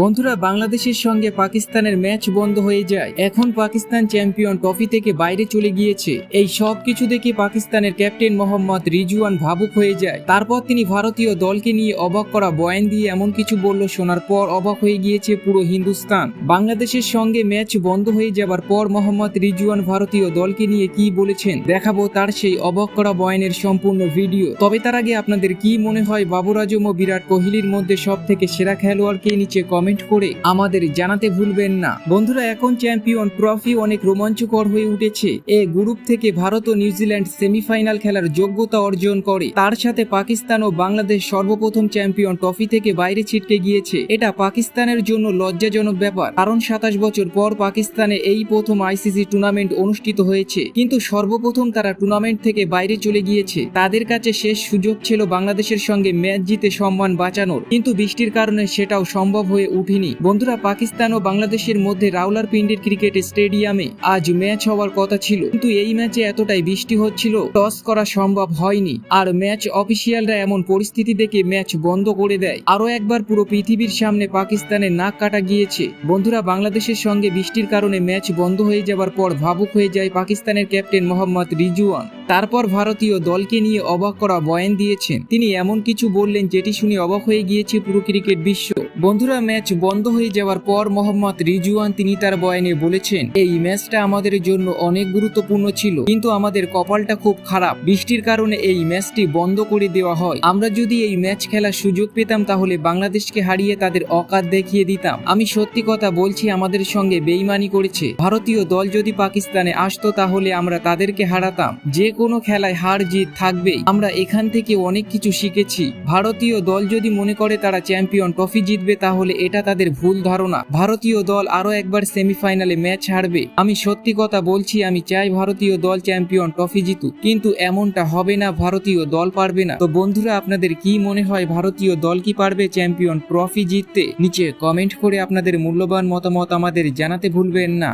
বন্ধুরা, বাংলাদেশের সঙ্গে পাকিস্তানের ম্যাচ বন্ধ হয়ে যায়। এখন পাকিস্তান চ্যাম্পিয়ন ট্রফি থেকে বাইরে চলে গিয়েছে। এই সব কিছু দেখে পাকিস্তানের ক্যাপ্টেন মোহাম্মদ রিজওয়ান ভাবুক হয়ে যায়। তারপর তিনি ভারতীয় দলকে নিয়ে অবাক করা বয়ান দিয়ে এমন কিছু বলল, শোনার পর অবাক হয়ে গিয়েছে পুরো হিন্দুস্তান। বাংলাদেশের সঙ্গে ম্যাচ বন্ধ হয়ে যাবার পর মোহাম্মদ রিজুয়ান ভারতীয় দলকে নিয়ে কি বলেছেন, দেখাবো তার সেই অবাক করা বয়ানের সম্পূর্ণ ভিডিও। তবে তার আগে আপনাদের কি মনে হয় বাবর আজম ও বিরাট কোহলির মধ্যে সব থেকে সেরা খেলোয়াড়কে নিচে কমেন্ট করে আমাদের জানাতে ভুলবেন না। বন্ধুরা, এখন চ্যাম্পিয়ন ট্রফি অনেক রোমাঞ্চকর হয়ে উঠেছে। এ গ্রুপ থেকে ভারত ও নিউজিল্যান্ড সেমিফাইনাল খেলার যোগ্যতা অর্জন করে। তার সাথে পাকিস্তান ও বাংলাদেশ সর্বপ্রথম চ্যাম্পিয়ন ট্রফি থেকে বাইরে ছিটকে গিয়েছে। এটা পাকিস্তানের জন্য লজ্জাজনক ব্যাপার, কারণ সাতাশ বছর পর পাকিস্তানে এই প্রথম আইসিসি টুর্নামেন্ট অনুষ্ঠিত হয়েছে। কিন্তু সর্বপ্রথম তারা টুর্নামেন্ট থেকে বাইরে চলে গিয়েছে। তাদের কাছে শেষ সুযোগ ছিল বাংলাদেশের সঙ্গে ম্যাচ জিতে সম্মান বাঁচানোর। কিন্তু বৃষ্টির কারণে সেটাও সম্ভব হয়ে উঠেনি। বন্ধুরা, পাকিস্তান ও বাংলাদেশের মধ্যে রাউলার পিন্ডির ক্রিকেট স্টেডিয়ামে আজ ম্যাচ হওয়ার কথা ছিল। কিন্তু এই ম্যাচে এতটাই বৃষ্টি হচ্ছিল, টস করা সম্ভব হয়নি। আর ম্যাচ অফিসিয়ালরা এমন পরিস্থিতি দেখে ম্যাচ বন্ধ করে দেয়। আরও একবার পুরো পৃথিবীর সামনে পাকিস্তানের নাক কাটা গিয়েছে। বন্ধুরা, বাংলাদেশের সঙ্গে বৃষ্টির কারণে ম্যাচ বন্ধ হয়ে যাবার পর ভাবুক হয়ে যায় পাকিস্তানের ক্যাপ্টেন মোহাম্মদ রিজওয়ান। তারপর ভারতীয় দলকে নিয়ে অবাক করা বয়ান দিয়েছেন। তিনি এমন কিছু বললেন যেটি শুনে অবাক হয়ে গিয়েছে পুরো ক্রিকেট বিশ্ব। বন্ধুরা, ম্যাচ বন্ধ হয়ে যাওয়ার পর মোহাম্মদ রিজুয়ান তিনি তার বয়ানে বলেছেন, এই ম্যাচটা আমাদের জন্য অনেক গুরুত্বপূর্ণ ছিল, কিন্তু আমাদের কপালটা খুব খারাপ। বৃষ্টির কারণে এই ম্যাচটি বন্ধ করে দেওয়া হয়। আমরা যদি এই ম্যাচ খেলার সুযোগ পেতাম, তাহলে বাংলাদেশকে হারিয়ে তাদের অকাত দেখিয়ে দিতাম। আমি সত্যি কথা বলছি, আমাদের সঙ্গে বেইমানি করেছে। ভারতীয় দল যদি পাকিস্তানে আসতো, তাহলে আমরা তাদেরকে হারাতাম। যে কোনো খেলায় হার জিত থাকবেই। আমরা এখান থেকে অনেক কিছু শিখেছি। ভারতীয় দল যদি মনে করে তারা চ্যাম্পিয়ন ট্রফি জিতবে তাহলে এটা তাদের ভুল ধারণা। ভারতীয় দল আরও একবার সেমিফাইনালে ম্যাচ হারবে। আমি সত্যি কথা বলছি, আমি চাই ভারতীয় দল চ্যাম্পিয়ন ট্রফি জিতুক। কিন্তু এমনটা হবে না, ভারতীয় দল পারবে না। তো বন্ধুরা, আপনাদের কি মনে হয়, ভারতীয় দল কি পারবে চ্যাম্পিয়ন ট্রফি জিততে? নিচে কমেন্ট করে আপনাদের মূল্যবান মতামত আমাদের জানাতে ভুলবেন না।